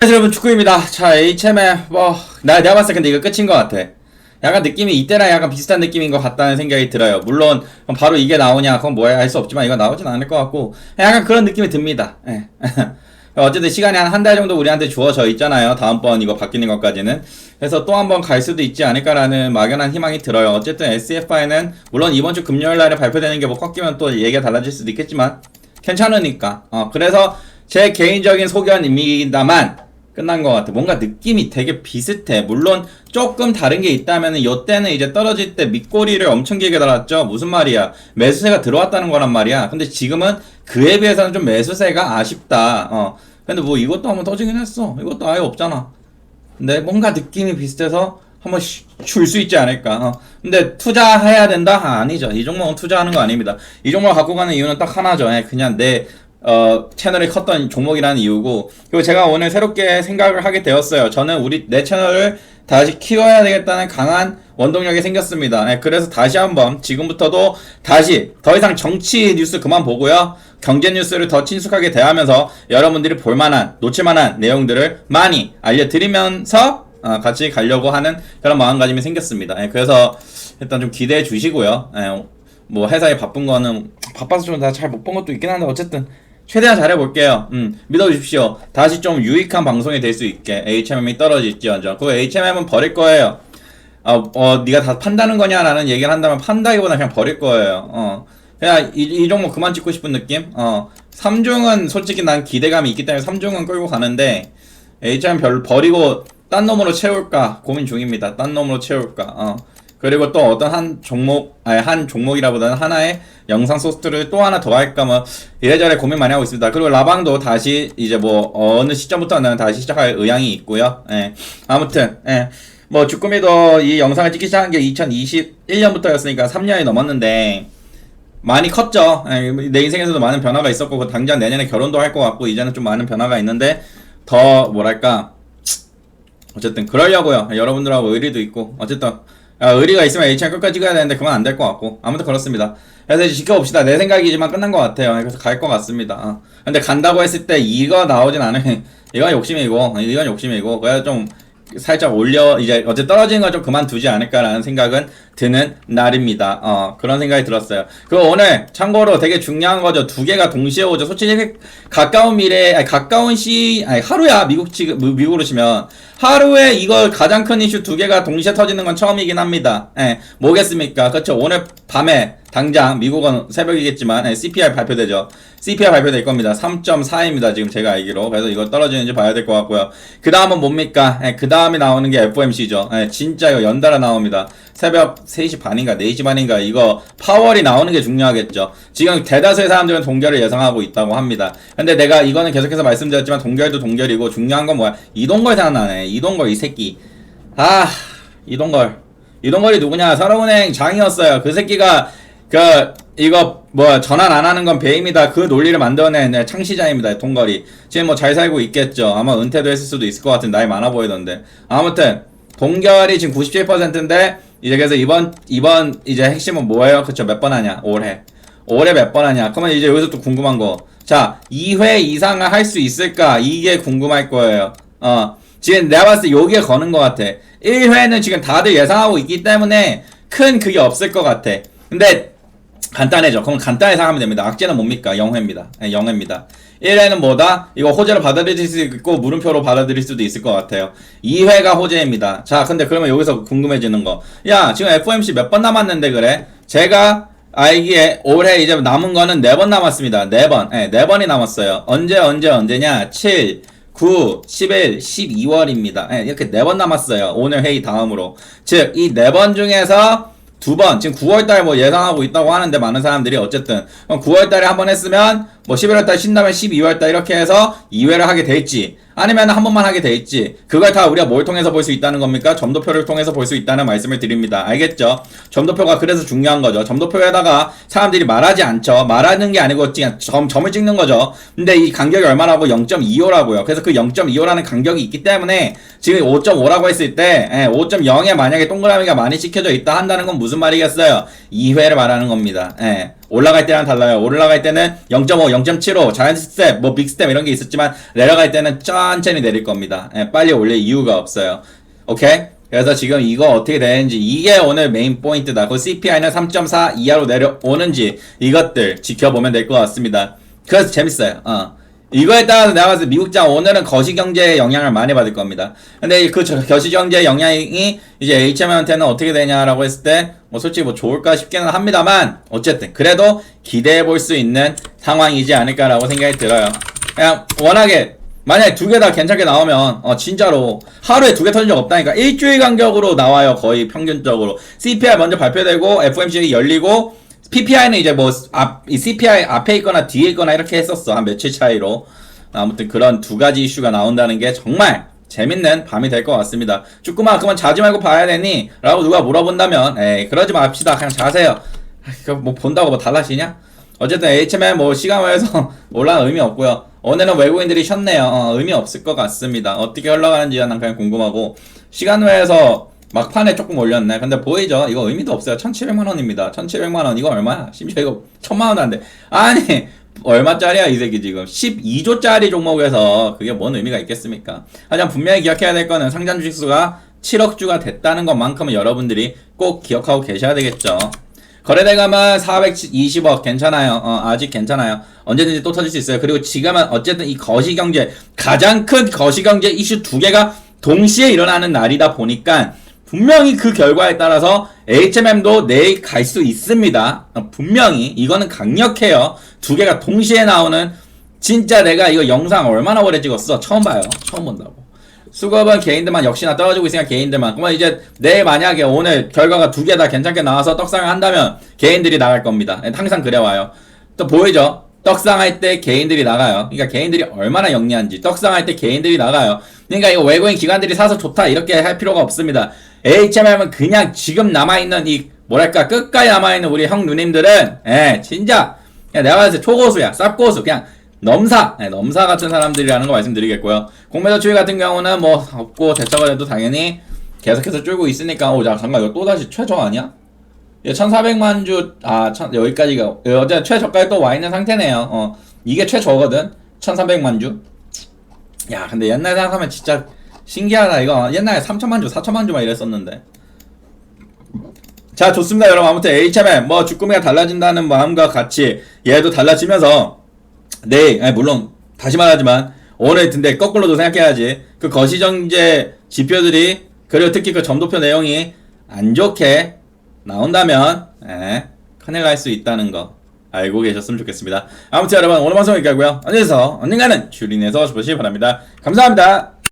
안녕하세요 여러분. 축구입니다. 자 HMM 뭐 나, 내가 봤을 때 근데 이거 끝인 것 같아. 약간 느낌이 이때랑 약간 비슷한 느낌인 것 같다는 생각이 들어요. 물론 바로 이게 나오냐 그건 뭐야 할 수 없지만 이거 나오진 않을 것 같고 약간 그런 느낌이 듭니다. 예. 어쨌든 시간이 한 한 달 정도 우리한테 주어져 있잖아요. 다음번 이거 바뀌는 것까지는. 그래서 또 한 번 갈 수도 있지 않을까라는 막연한 희망이 들어요. 어쨌든 SFI는 물론 이번 주 금요일 날에 발표되는 게 뭐 꺾이면 또 얘기가 달라질 수도 있겠지만 괜찮으니까. 어 그래서 제 개인적인 소견입니다만 끝난 것 같아. 뭔가 느낌이 되게 비슷해. 물론 조금 다른 게 있다면은 요때는 이제 떨어질 때 밑꼬리를 엄청 길게 달았죠. 무슨 말이야? 매수세가 들어왔다는 거란 말이야. 근데 지금은 그에 비해서는 좀 매수세가 아쉽다. 어. 근데 뭐 이것도 한번 터지긴 했어. 이것도 아예 없잖아. 근데 뭔가 느낌이 비슷해서 한번 줄 수 있지 않을까. 어. 근데 투자해야 된다? 아, 아니죠. 이 종목은 투자하는 거 아닙니다. 이 종목을 갖고 가는 이유는 딱 하나죠. 예, 그냥 내 어, 채널이 컸던 종목이라는 이유고 그리고 제가 오늘 새롭게 생각을 하게 되었어요. 저는 우리 내 채널을 다시 키워야 되겠다는 강한 원동력이 생겼습니다. 네, 그래서 다시 한번 지금부터도 다시 더 이상 정치 뉴스 그만 보고요. 경제 뉴스를 더 친숙하게 대하면서 여러분들이 볼만한 놓칠만한 내용들을 많이 알려드리면서 어, 같이 가려고 하는 그런 마음가짐이 생겼습니다. 네, 그래서 일단 좀 기대해 주시고요. 네, 뭐 회사에 바쁜 거는 바빠서 좀 다 잘 못 본 것도 있긴 한데 어쨌든 최대한 잘해볼게요. 음, 믿어주십시오. 다시 좀 유익한 방송이 될 수 있게 HMM이 떨어질지언정. 그 HMM은 버릴 거예요. 어, 어, 네가 다 판다는 거냐라는 얘기를 한다면 판다기보다 그냥 버릴 거예요. 어, 그냥 이, 이 종목 그만 찍고 싶은 느낌. 어, 3중은 솔직히 난 기대감이 있기 때문에 3중은 끌고 가는데 HMM 별 버리고 딴 놈으로 채울까 고민 중입니다. 딴 놈으로 채울까. 어. 그리고 또 어떤 한 종목, 아니 한 종목이라보다는 하나의 영상 소스를 또 하나 더 할까 뭐 이래저래 고민 많이 하고 있습니다. 그리고 라방도 다시 이제 뭐 어느 시점부터는 다시 시작할 의향이 있고요. 예. 아무튼 예. 뭐 주꾸미도 이 영상을 찍기 시작한 게 2021년부터였으니까 3년이 넘었는데 많이 컸죠. 예, 내 인생에서도 많은 변화가 있었고 그 당장 내년에 결혼도 할 것 같고 이제는 좀 많은 변화가 있는데 더 뭐랄까 어쨌든 그러려고요. 여러분들하고 의리도 있고 어쨌든 아, 의리가 있으면 H창 끝까지 찍어야 되는데 그건 안될 것 같고 아무튼 그렇습니다. 그래서 이제 지켜봅시다. 내 생각이지만 끝난 것 같아요. 그래서 갈 것 같습니다. 어. 근데 간다고 했을 때 이거 나오진 않으면 이건 욕심이고 이건 욕심이고 그래서 좀 살짝 올려 이제 어제 떨어지는 거좀 그만두지 않을까라는 생각은 드는 날입니다. 어 그런 생각이 들었어요. 그 오늘 참고로 되게 중요한 거죠. 두 개가 동시에 오죠. 솔직히 가까운 미래 아니 가까운 시 아니 하루야 미국 치 미국으로 치면 하루에 이거 가장 큰 이슈 두 개가 동시에 터지는 건 처음이긴 합니다. 예, 뭐겠습니까? 그렇죠. 오늘 밤에 당장 미국은 새벽이겠지만 예, CPR 발표되죠. CPR 발표될 겁니다. 3.4입니다. 지금 제가 알기로. 그래서 이거 떨어지는지 봐야 될 것 같고요. 그 다음은 뭡니까? 예, 그 다음에 나오는 게 FOMC죠. 예, 진짜 이거 연달아 나옵니다. 새벽 3시 반인가 4시 반인가 이거 파월이 나오는 게 중요하겠죠. 지금 대다수의 사람들은 동결을 예상하고 있다고 합니다. 근데 내가 이거는 계속해서 말씀드렸지만 동결도 동결이고 중요한 건 뭐야? 이동걸 생각나네. 이동걸 이 새끼. 아 이동걸. 이동걸이 누구냐? 산업은행 장이었어요. 그 새끼가 그 이거 뭐 전환 안 하는 건 배임이다. 그 논리를 만들어낸 네, 창시자입니다. 동걸이. 지금 뭐 잘 살고 있겠죠. 아마 은퇴도 했을 수도 있을 것 같은 나이 많아 보이던데. 아무튼 동결이 지금 97%인데 이제 그래서 이번 이번 이제 핵심은 뭐예요? 그쵸 몇 번 하냐? 올해. 올해 몇 번 하냐? 그러면 이제 여기서 또 궁금한 거. 자, 2회 이상을 할 수 있을까? 이게 궁금할 거예요. 어. 지금 내가 봤을 때 여기에 거는 것 같아. 1회는 지금 다들 예상하고 있기 때문에 큰 그게 없을 것 같아. 근데 간단해져. 그럼 간단히 생각하면 됩니다. 악재는 뭡니까? 0회입니다. 네, 0회입니다. 1회는 뭐다? 이거 호재로 받아들일 수 있고 물음표로 받아들일 수도 있을 것 같아요. 2회가 호재입니다. 자, 근데 그러면 여기서 궁금해지는 거. 야, 지금 FOMC 몇 번 남았는데 그래? 제가 알기에 올해 이제 남은 거는 4번 남았습니다. 4번. 네, 4번이 남았어요. 언제 언제 언제냐? 7 9, 11, 12월입니다. 네, 이렇게 4번 남았어요. 오늘 회의 다음으로. 즉, 이 4번 중에서 두 번, 지금 9월달 뭐 예상하고 있다고 하는데 많은 사람들이 어쨌든 9월달에 한 번 했으면 뭐 11월달 쉰다면 12월달 이렇게 해서 2회를 하게 될지 아니면 한 번만 하게 될지 그걸 다 우리가 뭘 통해서 볼 수 있다는 겁니까? 점도표를 통해서 볼 수 있다는 말씀을 드립니다. 알겠죠? 점도표가 그래서 중요한 거죠. 점도표에다가 사람들이 말하지 않죠. 말하는 게 아니고 점, 점을 찍는 거죠. 근데 이 간격이 얼마라고 0.25라고요. 그래서 그 0.25라는 간격이 있기 때문에 지금 5.5라고 했을 때 5.0에 만약에 동그라미가 많이 찍혀져 있다 한다는 건 무슨 말이겠어요? 2회를 말하는 겁니다. 예. 올라갈 때랑 달라요. 올라갈 때는 0.5, 0.75, 자이언트 스텝, 뭐 빅스텝 이런 게 있었지만 내려갈 때는 천천히 내릴 겁니다. 예, 빨리 올릴 이유가 없어요. 오케이? 그래서 지금 이거 어떻게 되는지 이게 오늘 메인 포인트다. 그 CPI는 3.4 이하로 내려오는지 이것들 지켜보면 될 것 같습니다. 그래서 재밌어요. 어. 이거에 따라서 때 미국장 오늘은 거시경제의 영향을 많이 받을 겁니다. 근데 그 저- 거시경제의 영향이 이제 HM한테는 어떻게 되냐라고 했을 때, 뭐 솔직히 뭐 좋을까 싶기는 합니다만, 어쨌든, 그래도 기대해 볼 수 있는 상황이지 않을까라고 생각이 들어요. 그냥 워낙에, 만약에 두 개 다 괜찮게 나오면, 어, 진짜로, 하루에 두 개 터진 적 없다니까. 일주일 간격으로 나와요, 거의 평균적으로. CPI 먼저 발표되고, FOMC 열리고, PPI는 이제 뭐, 앞, 이 CPI 앞에 있거나 뒤에 있거나 이렇게 했었어. 한 며칠 차이로. 아무튼 그런 두 가지 이슈가 나온다는 게 정말 재밌는 밤이 될 것 같습니다. 축구만 그만 자지 말고 봐야 되니? 라고 누가 물어본다면, 에이, 그러지 맙시다. 그냥 자세요. 아, 뭐 본다고 뭐 달라지냐? 어쨌든 HMM 뭐 시간 외에서 올라는 의미 없고요. 오늘은 외국인들이 쉬었네요. 어, 의미 없을 것 같습니다. 어떻게 흘러가는지 난 그냥 궁금하고 시간 외에서 막판에 조금 올렸네. 근데 보이죠? 이거 의미도 없어요. 1,700만 원입니다. 1,700만 원 이거 얼마야? 심지어 이거 1,000만 원도 안 돼. 아니 얼마짜리야 이 새끼 지금 12조짜리 종목에서 그게 뭔 의미가 있겠습니까? 하지만 분명히 기억해야 될 거는 상장 주식수가 7억 주가 됐다는 것만큼은 여러분들이 꼭 기억하고 계셔야 되겠죠. 거래대금은 420억 괜찮아요. 어, 아직 괜찮아요. 언제든지 또 터질 수 있어요. 그리고 지금은 어쨌든 이 거시경제 가장 큰 거시경제 이슈 두 개가 동시에 일어나는 날이다 보니까 분명히 그 결과에 따라서 HMM도 내일 갈 수 있습니다. 어, 분명히 이거는 강력해요. 두 개가 동시에 나오는 진짜 내가 이거 영상 얼마나 오래 찍었어? 처음 봐요. 처음 본다고. 수급은 개인들만 역시나 떨어지고 있으니까 개인들만. 그러면 이제 내일 만약에 오늘 결과가 두 개 다 괜찮게 나와서 떡상을 한다면 개인들이 나갈 겁니다. 예, 항상 그래와요. 또 보이죠? 떡상할 때 개인들이 나가요. 그러니까 개인들이 얼마나 영리한지. 떡상할 때 개인들이 나가요. 그러니까 이거 외국인 기관들이 사서 좋다 이렇게 할 필요가 없습니다. HMM은 그냥 지금 남아있는 이 뭐랄까 끝까지 남아있는 우리 형 누님들은 예 진짜 내가 봤을 때 초고수야 쌉고수 그냥 넘사 네, 넘사 같은 사람들이라는 거 말씀드리겠고요 공매도 추이 같은 경우는 뭐 없고 대처가 돼도 당연히 계속해서 줄고 있으니까 오자 잠깐 이거 또다시 최저 아니야? 1400만 주, 아, 천, 여기까지가, 어제 최저까지 또 와 있는 상태네요. 어, 이게 최저거든? 1300만 주. 야, 근데 옛날 생각하면 진짜 신기하다, 이거. 옛날에 3000만 주, 4000만 주만 이랬었는데. 자, 좋습니다, 여러분. 아무튼 HMM, 뭐, 주꾸미가 달라진다는 마음과 같이 얘도 달라지면서, 내일, 아니, 물론, 다시 말하지만, 오늘 근데 거꾸로도 생각해야지. 그 거시정제 지표들이, 그리고 특히 그 점도표 내용이 안 좋게 나온다면, 예, 큰일 날 수 있다는 거. 알고 계셨으면 좋겠습니다. 아무튼 여러분, 오늘 방송 여기까지고요 언제서 언젠가는 주린에서 보시기 바랍니다. 감사합니다.